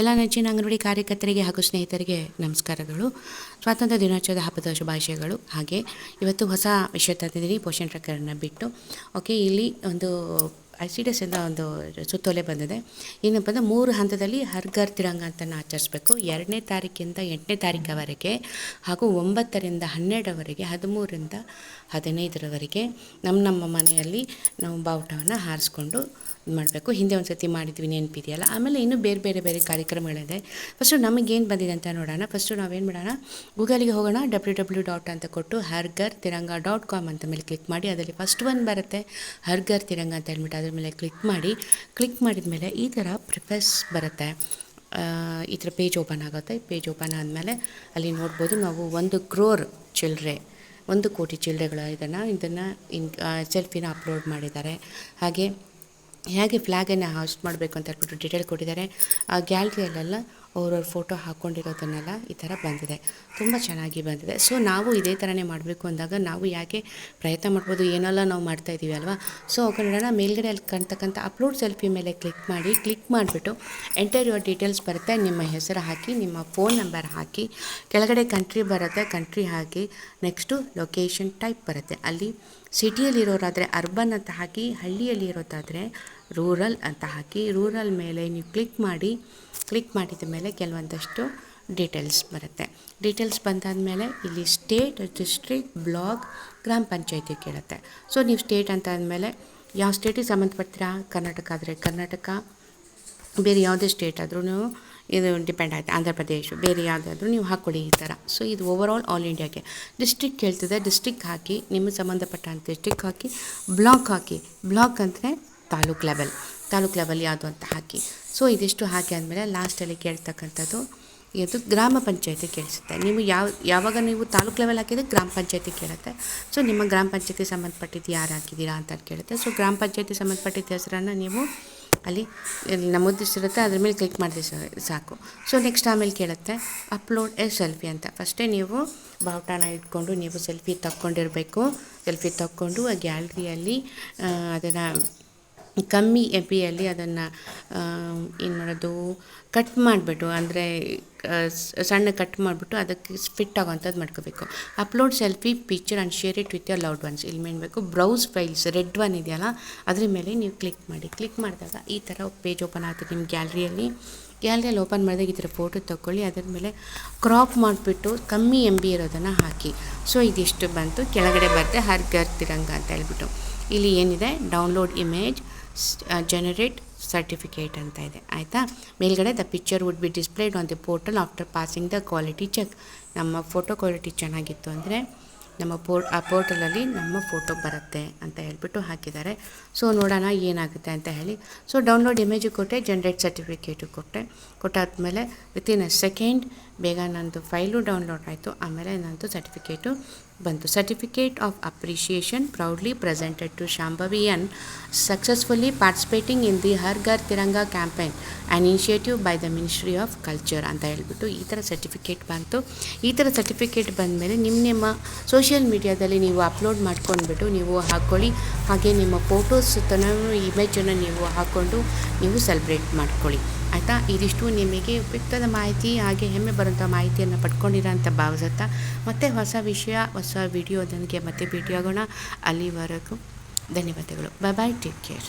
ಎಲ್ಲ ನೆಚ್ಚಿನ ಅಂಗನವಾಡಿ ಕಾರ್ಯಕರ್ತರಿಗೆ ಹಾಗೂ ಸ್ನೇಹಿತರಿಗೆ ನಮಸ್ಕಾರಗಳು. ಸ್ವಾತಂತ್ರ್ಯ ದಿನೋತ್ಸವದ ಹಬ್ಬದ ಶುಭಾಶಯಗಳು. ಹಾಗೆ ಇವತ್ತು ಹೊಸ ವಿಷಯ ತಂದಿದ್ದೀನಿ ಪೋಷಣ ಪ್ರಕರಣ ಬಿಟ್ಟು. ಓಕೆ ಇಲ್ಲಿ ಒಂದು ಎಸ್ಸಿಂದ ಒಂದು ಸುತ್ತೋಲೆ ಬಂದಿದೆ. ಏನಪ್ಪ ಅಂದರೆ ಮೂರು ಹಂತದಲ್ಲಿ ಹರ್ಗರ್ ತಿರಂಗ ಅಂತ ಆಚರಿಸ್ಬೇಕು. ಎರಡನೇ ತಾರೀಕಿಂದ ಎಂಟನೇ ತಾರೀಕವರೆಗೆ ಹಾಗೂ ಒಂಬತ್ತರಿಂದ ಹನ್ನೆರಡರವರೆಗೆ, ಹದಿಮೂರರಿಂದ ಹದಿನೈದರವರೆಗೆ ನಮ್ಮ ನಮ್ಮ ಮನೆಯಲ್ಲಿ ನಾವು ಬಾವುಟವನ್ನು ಹಾರಿಸ್ಕೊಂಡು ಮಾಡಬೇಕು. ಹಿಂದೆ ಒಂದು ಸತಿ ಮಾಡಿದ್ವಿ ನೆನಪಿದೆಯಲ್ಲ. ಆಮೇಲೆ ಇನ್ನೂ ಬೇರೆ ಬೇರೆ ಬೇರೆ ಕಾರ್ಯಕ್ರಮಗಳಿದೆ. ಫಸ್ಟು ನಮಗೇನು ಬಂದಿದೆ ಅಂತ ನೋಡೋಣ. ಫಸ್ಟು ನಾವೇನು ಮಾಡೋಣ? ಗೂಗಲಿಗೆ ಹೋಗೋಣ. ಡಬ್ಲ್ಯೂ ಡಬ್ಲ್ಯೂ ಡಾಟ್ ಅಂತ ಕೊಟ್ಟು ಹರ್ಗರ್ ತಿರಂಗ ಡಾಟ್ ಕಾಮ್ ಅಂತ ಮೇಲೆ ಕ್ಲಿಕ್ ಮಾಡಿ, ಅದರಲ್ಲಿ ಫಸ್ಟ್ ಒನ್ ಬರುತ್ತೆ. ಹರ್ಗರ್ ತಿರಂಗ ಅಂತ ಹೇಳ್ಬಿಟ್ಟು ಅದ್ರ ಮೇಲೆ ಕ್ಲಿಕ್ ಮಾಡಿ ಕ್ಲಿಕ್ ಮಾಡಿದ ಮೇಲೆ ಈ ಥರ ಪ್ರಿಫೆಸ್ ಬರುತ್ತೆ. ಈ ಥರ ಪೇಜ್ ಓಪನ್ ಆಗುತ್ತೆ. ಪೇಜ್ ಓಪನ್ ಆದಮೇಲೆ ಅಲ್ಲಿ ನೋಡ್ಬೋದು ನಾವು ಒಂದು ಕ್ರೋರ್ ಚಿಲ್ಲರೆ ಒಂದು ಕೋಟಿ ಚಿಲ್ಲರೆಗಳ ಇದನ್ನು ಇದನ್ನು ಇನ್ ಸೆಲ್ಫಿನ ಅಪ್ಲೋಡ್ ಮಾಡಿದ್ದಾರೆ. ಹಾಗೆ, ಹೇಗೆ ಫ್ಲ್ಯಾಗನ್ನು ಹಾಸ್ಟ್ ಮಾಡಬೇಕು ಅಂತ ಹೇಳ್ಬಿಟ್ಟು ಡಿಟೇಲ್ ಕೊಟ್ಟಿದ್ದಾರೆ. ಆ ಗ್ಯಾಲ್ರಿಯಲ್ಲೆಲ್ಲ ಅವ್ರವ್ರ ಫೋಟೋ ಹಾಕ್ಕೊಂಡಿರೋದನ್ನೆಲ್ಲ ಈ ಥರ ಬಂದಿದೆ. ತುಂಬ ಚೆನ್ನಾಗಿ ಬಂದಿದೆ. ಸೊ ನಾವು ಇದೇ ಥರನೇ ಮಾಡಬೇಕು ಅಂದಾಗ ನಾವು ಯಾಕೆ ಪ್ರಯತ್ನ ಮಾಡ್ಬೋದು, ಏನೆಲ್ಲ ನಾವು ಮಾಡ್ತಾ ಇದ್ದೀವಿ ಅಲ್ವಾ? ಸೊ ನೋಡೋಣ. ಮೇಲ್ಗಡೆ ಅಲ್ಲಿ ಕಾಣ್ತಕ್ಕಂಥ ಅಪ್ಲೋಡ್ ಸೆಲ್ಫಿ ಮೇಲೆ ಕ್ಲಿಕ್ ಮಾಡಿ, ಕ್ಲಿಕ್ ಮಾಡಿಬಿಟ್ಟು ಎಂಟರ್ ಯುವರ್ ಡೀಟೇಲ್ಸ್ ಬರುತ್ತೆ. ನಿಮ್ಮ ಹೆಸರು ಹಾಕಿ, ನಿಮ್ಮ ಫೋನ್ ನಂಬರ್ ಹಾಕಿ, ಕೆಳಗಡೆ ಕಂಟ್ರಿ ಬರುತ್ತೆ, ಕಂಟ್ರಿ ಹಾಕಿ, ನೆಕ್ಸ್ಟು ಲೊಕೇಶನ್ ಟೈಪ್ ಬರುತ್ತೆ. ಅಲ್ಲಿ ಸಿಟಿಯಲ್ಲಿರೋರಾದರೆ ಅರ್ಬನ್ ಅಂತ ಹಾಕಿ ಹಳ್ಳಿಯಲ್ಲಿ ಇರೋದಾದರೆ ರೂರಲ್ ಅಂತ ಹಾಕಿ, ರೂರಲ್ ಮೇಲೆ ನೀವು ಕ್ಲಿಕ್ ಮಾಡಿ, ಕ್ಲಿಕ್ ಮಾಡಿದ ಮೇಲೆ ಕೆಲವೊಂದಷ್ಟು ಡೀಟೇಲ್ಸ್ ಬರುತ್ತೆ. ಡೀಟೇಲ್ಸ್ ಬಂದಾದಮೇಲೆ ಇಲ್ಲಿ ಸ್ಟೇಟ್ ಡಿಸ್ಟ್ರಿಕ್ಟ್ ಬ್ಲಾಕ್ ಗ್ರಾಮ ಪಂಚಾಯತಿ ಕೇಳುತ್ತೆ. ಸೊ, ನೀವು ಸ್ಟೇಟ್ ಅಂತ ಅಂದಮೇಲೆ ಯಾವ ಸ್ಟೇಟಿಗೆ ಸಂಬಂಧಪಡ್ತೀರಾ? ಕರ್ನಾಟಕ. ಆದರೆ ಕರ್ನಾಟಕ ಬೇರೆ ಯಾವುದೇ ಸ್ಟೇಟ್ ಆದ್ರೂ ಇದು ಡಿಪೆಂಡ್ ಆಗುತ್ತೆ ಆಂಧ್ರ ಪ್ರದೇಶ, ಬೇರೆ ಯಾವುದಾದ್ರೂ ನೀವು ಹಾಕ್ಕೊಳ್ಳಿ ಈ ಥರ. ಸೊ ಇದು ಓವರ್ ಆಲ್ ಆಲ್ ಇಂಡಿಯಾಗೆ ಡಿಸ್ಟ್ರಿಕ್ ಕೇಳ್ತಿದೆ ಡಿಸ್ಟ್ರಿಕ್ ಹಾಕಿ, ನಿಮಗೆ ಸಂಬಂಧಪಟ್ಟಂಥ ಡಿಸ್ಟ್ರಿಕ್ಟ್ ಹಾಕಿ ಬ್ಲಾಕ್ ಹಾಕಿ. ಬ್ಲಾಕ್ ಅಂದರೆ ತಾಲೂಕ್ ಲೆವೆಲ್ ತಾಲೂಕ್ ಲೆವೆಲ್ ಯಾವುದು ಅಂತ ಹಾಕಿ. ಸೊ ಇದಿಷ್ಟು ಹಾಕಿ ಆದಮೇಲೆ ಲಾಸ್ಟಲ್ಲಿ ಕೇಳ್ತಕ್ಕಂಥದ್ದು, ಇದು ಗ್ರಾಮ ಪಂಚಾಯತಿ ಕೇಳಿಸುತ್ತೆ. ನೀವು ಯಾವ, ಯಾವಾಗ ನೀವು ತಾಲೂಕ್ ಲೆವೆಲ್ ಹಾಕಿದರೆ ಗ್ರಾಮ ಪಂಚಾಯತಿ ಕೇಳುತ್ತೆ. ಸೊ ನಿಮ್ಮ ಗ್ರಾಮ ಪಂಚಾಯತಿ ಸಂಬಂಧಪಟ್ಟಿದ್ದು ಯಾರು ಹಾಕಿದ್ದೀರಾ ಅಂತ ಕೇಳುತ್ತೆ. ಸೊ ಗ್ರಾಮ ಪಂಚಾಯತಿ ಸಂಬಂಧಪಟ್ಟಿದ್ದ ಹೆಸರನ್ನು ನೀವು ಅಲ್ಲಿ ನಮೂದಿಸಿರುತ್ತೆ ಅದ್ರ ಮೇಲೆ ಕ್ಲಿಕ್ ಮಾಡಿದ್ರೆ ಸಾಕು. ಸೊ ನೆಕ್ಸ್ಟ್ ಆಮೇಲೆ ಕೇಳುತ್ತೆ ಅಪ್ಲೋಡ್ ಎ ಸೆಲ್ಫಿ ಅಂತ. ಫಸ್ಟೇ ನೀವು ಬಾವುಟಾನ ಇಟ್ಕೊಂಡು ನೀವು ಸೆಲ್ಫಿ ತಕ್ಕೊಂಡಿರಬೇಕು. ಸೆಲ್ಫಿ ತಕ್ಕೊಂಡು ಆ ಗ್ಯಾಲ್ರಿಯಲ್ಲಿ ಅದನ್ನು ಕಮ್ಮಿ ಎ ಪಿಯಲ್ಲಿ ಅದನ್ನು ಮಾಡೋದು ಕಟ್ ಮಾಡಿಬಿಟ್ಟು, ಅಂದರೆ ಸಣ್ಣ ಕಟ್ ಮಾಡಿಬಿಟ್ಟು ಅದಕ್ಕೆ ಫಿಟ್ ಆಗೋವಂಥದ್ದು ಮಾಡ್ಕೋಬೇಕು. Upload selfie picture and share it with your loud once ಇಲ್ಲಿ ಮೇನ್ಬೇಕು ಬ್ರೌಸ್ ಫೈಲ್ಸ್ ರೆಡ್ ಒನ್ ಇದೆಯಲ್ಲ, ಅದ್ರ ಮೇಲೆ ನೀವು ಕ್ಲಿಕ್ ಮಾಡಿ. ಕ್ಲಿಕ್ ಮಾಡಿದಾಗ ಈ ಥರ ಪೇಜ್ ಓಪನ್ ಆಗ್ತದೆ ನಿಮ್ಮ ಗ್ಯಾಲ್ರಿಯಲ್ಲಿ ಗ್ಯಾಲ್ರಿಯಲ್ಲಿ ಓಪನ್ ಮಾಡಿದಾಗ ಈ ಥರ ಫೋಟೋ ತಗೊಳ್ಳಿ, ಅದರ ಮೇಲೆ ಕ್ರಾಪ್ ಮಾಡಿಬಿಟ್ಟು ಕಮ್ಮಿ ಎಂ ಬಿ ಇರೋದನ್ನು ಹಾಕಿ. ಸೊ ಇದಿಷ್ಟು ಬಂತು. ಕೆಳಗಡೆ ಬರುತ್ತೆ ಹರ್ ಗರ್ ಅಂತ ಹೇಳ್ಬಿಟ್ಟು. ಇಲ್ಲಿ ಏನಿದೆ? ಡೌನ್ಲೋಡ್ ಇಮೇಜ್ ಜನರೇಟ್ ಸರ್ಟಿಫಿಕೇಟ್ ಅಂತ ಇದೆ, ಆಯಿತಾ? ಮೇಲ್ಗಡೆ the picture would be displayed on the portal after passing the quality check ನಮ್ಮ ಫೋಟೋ ಕ್ವಾಲಿಟಿ ಚೆನ್ನಾಗಿತ್ತು ಅಂದರೆ ನಮ್ಮ ಪೋರ್ ಆ ಪೋರ್ಟಲಲ್ಲಿ ನಮ್ಮ ಫೋಟೋ ಬರುತ್ತೆ ಅಂತ ಹೇಳ್ಬಿಟ್ಟು ಹಾಕಿದ್ದಾರೆ. ಸೊ ನೋಡೋಣ ಏನಾಗುತ್ತೆ ಅಂತ ಹೇಳಿ. ಸೊ ಡೌನ್ಲೋಡ್ ಇಮೇಜು ಕೊಟ್ಟೆ ಜನ್ರೇಟ್ ಸರ್ಟಿಫಿಕೇಟು ಕೊಟ್ಟೆ. ಕೊಟ್ಟಾದ್ಮೇಲೆ ವಿತಿನ್ ಅ ಸೆಕೆಂಡ್ ಬೇಗ ನನ್ನದು ಫೈಲು ಡೌನ್ಲೋಡ್ ಆಯಿತು. ಆಮೇಲೆ ನನ್ನದು ಸರ್ಟಿಫಿಕೇಟು ಬಂತು. Certificate of appreciation proudly presented to ಶಾಂಭವಿಯನ್ successfully participating in the Har Ghar Tiranga campaign an initiative by the ministry of culture ಅಂತ ಹೇಳ್ಬಿಟ್ಟು ಈ ಥರ ಸರ್ಟಿಫಿಕೇಟ್ ಬಂತು. ಈ ಥರ ಸರ್ಟಿಫಿಕೇಟ್ ಬಂದಮೇಲೆ ನಿಮ್ಮ ನಿಮ್ಮ ಸೋಷಿಯಲ್ ಮೀಡಿಯಾದಲ್ಲಿ ನೀವು ಅಪ್ಲೋಡ್ ಮಾಡ್ಕೊಂಡ್ಬಿಟ್ಟು ನೀವು ಹಾಕ್ಕೊಳ್ಳಿ ಹಾಗೆ ನಿಮ್ಮ ಫೋಟೋಸ್ ಇಮೇಜನ್ನು ನೀವು ಹಾಕ್ಕೊಂಡು ನೀವು ಸೆಲೆಬ್ರೇಟ್ ಮಾಡ್ಕೊಳ್ಳಿ. ಆಯಿತಾ? ಇದಿಷ್ಟು ನಿಮಗೆ ಉಪಯುಕ್ತದ ಮಾಹಿತಿ, ಹಾಗೆ ಹೆಮ್ಮೆ ಬರುವಂಥ ಮಾಹಿತಿಯನ್ನು ಪಡ್ಕೊಂಡಿರೋಂಥ ಭಾವಿಸುತ್ತಾ, ಮತ್ತೆ ಹೊಸ ವಿಷಯ, ಹೊಸ ವಿಡಿಯೋದೊಂದಿಗೆ ಮತ್ತೆ ಭೇಟಿಯಾಗೋಣ. ಅಲ್ಲಿವರೆಗೂ ಧನ್ಯವಾದಗಳು. ಬಾಯ್ ಬಾಯ್ ಟೇಕ್ ಕೇರ್